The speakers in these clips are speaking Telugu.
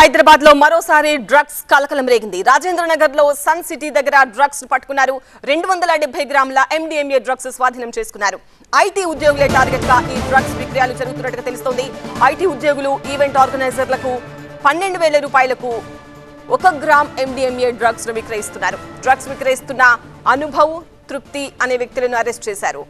హైదరాబాద్లో మరోసారి డ్రగ్స్ కలకలం రేగింది. రాజేంద్ర నగర్లో సన్ సిటీ దగ్గర డ్రగ్స్ పట్టుకున్నారు. రెండు వందల డెబ్బై గ్రాముల ఎండిఎంఏ డ్రగ్స్ స్వాధీనం చేసుకున్నారు. ఐటీ ఉద్యోగులే టార్గెట్గా ఈ డ్రగ్స్ విక్రయాలు జరుగుతున్నట్టుగా తెలుస్తోంది. ఐటీ ఉద్యోగులు ఈవెంట్ ఆర్గనైజర్లకు పన్నెండు వేల రూపాయలకు ఒక గ్రామ్ ఎండిఎంఏ డ్రగ్స్ను విక్రయిస్తున్నారు. డ్రగ్స్ విక్రయిస్తున్న అనుభవ్ తృప్తి అనే వ్యక్తులను అరెస్ట్ చేశారు.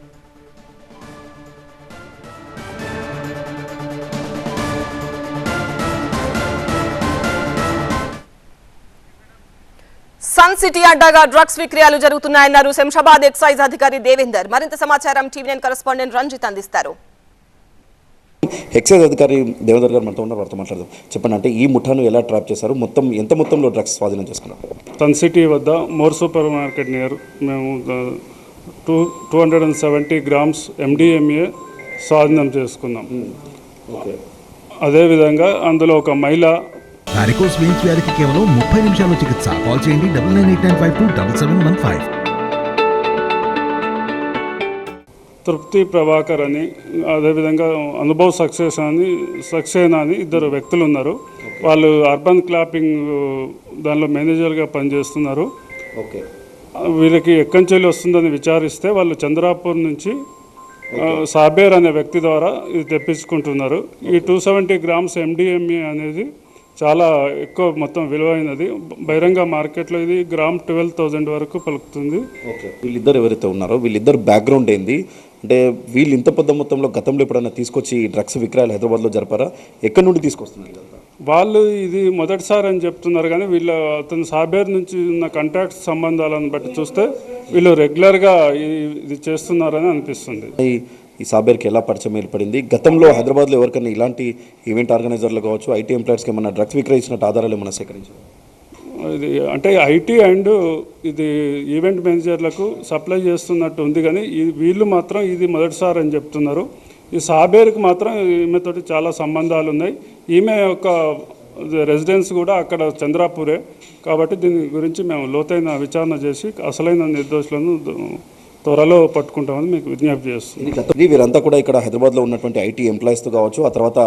సన్ సిటీ అడ్డాగా డ్రగ్స్ విక్రయాలు జరుగుతున్నాయన్నారు శంషాబాద్ ఎక్సైజ్ అధికారి దేవేందర్. మరింత సమాచారం టీవీ నైన్ కరెస్పాండెంట్ రంజిత్ అందిస్తారు. ఎక్సైజ్ అధికారి దేవేందర్ గారు మనతో ఉన్నారు వారితో మాట్లాడదాం. చెప్పండి అంటే ఈ ముఠాను ఎలా ట్రాప్ చేశారు? మొత్తం ఎంత మొత్తంలో డ్రగ్స్ స్వాధీనం చేసుకున్నారు? సన్ సిటీ వద్ద మోర్ సూపర్ మార్కెట్ నియర్ మేము two two hundred and seventy grams MDMA స్వాధీనం చేసుకున్నాం. అదేవిధంగా అందులో ఒక మహిళ వారికోస్ వెయిన్స్ వ్యాధికి కేవలం ముప్పై నిమిషాల్లో చికిత్స. కాల్ చేయండి double nine eight nine five two double seven one five. Trupti Prabhakar అని అదేవిధంగా అనుభవ్ సక్సెస్ అని సక్సేనా అని ఇద్దరు వ్యక్తులు ఉన్నారు. వాళ్ళు అర్బన్ క్లాపింగ్ దానిలో మేనేజర్గా పనిచేస్తున్నారు. ఓకే. వీళ్ళకి ఎక్కడి నుంచి వస్తుందని విచారిస్తే వాళ్ళు చంద్రాపూర్ నుంచి సాబేర్ అనే వ్యక్తి ద్వారా ఇది తెప్పించుకుంటున్నారు. ఈ టూ సెవెంటీ గ్రామ్స్ ఎండిఎంఏ అనేది చాలా ఎక్కువ మొత్తం విలువైనది. బహిరంగ మార్కెట్లో ఇది గ్రామ్ ట్వెల్వ్ థౌజండ్ వరకు పలుకుతుంది. ఓకే. వీళ్ళిద్దరు ఎవరైతే ఉన్నారో వీళ్ళిద్దరు బ్యాక్గ్రౌండ్ ఏంది? అంటే వీళ్ళు ఇంత పెద్ద మొత్తంలో గతంలో ఎప్పుడైనా తీసుకొచ్చి ఈ డ్రగ్స్ విక్రయాలు హైదరాబాద్లో జరపారా? ఎక్కడి నుండి తీసుకొస్తున్నారు? వాళ్ళు ఇది మొదటిసారి అని చెప్తున్నారు కానీ వీళ్ళ అతను సాబేర్ నుంచి ఉన్న కాంటాక్ట్ సంబంధాలను బట్టి చూస్తే వీళ్ళు రెగ్యులర్గా ఇది చేస్తున్నారని అనిపిస్తుంది. ఈ సాబేర్కి ఎలా పరిచయం ఏర్పడింది? గతంలో హైదరాబాద్లో ఎవరికైనా ఇలాంటి ఈవెంట్ ఆర్గనైజర్లు కావచ్చు ఐటీ ఎంప్లాయర్స్కి ఏమైనా డ్రగ్స్ విక్రయించినట్టు ఆధారాలు ఏమైనా సేకరించారు? ఇది అంటే ఐటీ అండ్ ఇది ఈవెంట్ మేనేజర్లకు సప్లై చేస్తున్నట్టు ఉంది కానీ వీళ్ళు మాత్రం ఇది మొదటిసారి అని చెప్తున్నారు. ఈ సాబేర్కి మాత్రం ఈమెతోటి చాలా సంబంధాలు ఉన్నాయి. ఈమె యొక్క రెసిడెన్స్ కూడా అక్కడ చంద్రాపూరే. కాబట్టి దీని గురించి మేము లోతైన విచారణ చేసి అసలైన నిర్దోషులను త్వరలో పట్టుకుంటామని మీకు విజ్ఞప్తి చేస్తుంది వీరంతా కూడా ఇక్కడ హైదరాబాద్లో ఉన్నటువంటి ఐటీ ఎంప్లాయీస్తో కావచ్చు ఆ తర్వాత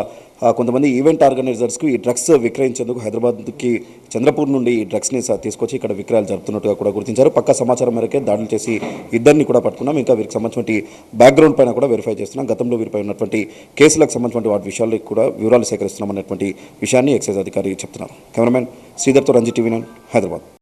కొంతమంది ఈవెంట్ ఆర్గనైజర్స్కు ఈ డ్రగ్స్ విక్రయించేందుకు హైదరాబాద్కి చంద్రపూర్ నుండి ఈ డ్రగ్స్ని తీసుకొచ్చి ఇక్కడ విక్రయాలు జరుపుతున్నట్టుగా కూడా గుర్తించారు. పక్క సమాచారం మేరకే దాడులు చేసి ఇద్దరిని కూడా పట్టుకున్నాం. ఇంకా వీరికి సంబంధించిన బ్యాక్గ్రౌండ్ పైన కూడా వెరిఫై చేస్తున్నాం. గతంలో వీరిపై ఉన్నటువంటి కేసులకు సంబంధించిన వాటి విషయాలు కూడా వివరాలు సేకరిస్తున్నాం అనేటువంటి విషయాన్ని ఎక్సైజ్ అధికారి చెప్తున్నారు. కెమెరామెన్ శ్రీధర్తో రంజిత్ టీవీ నైన్ హైదరాబాద్.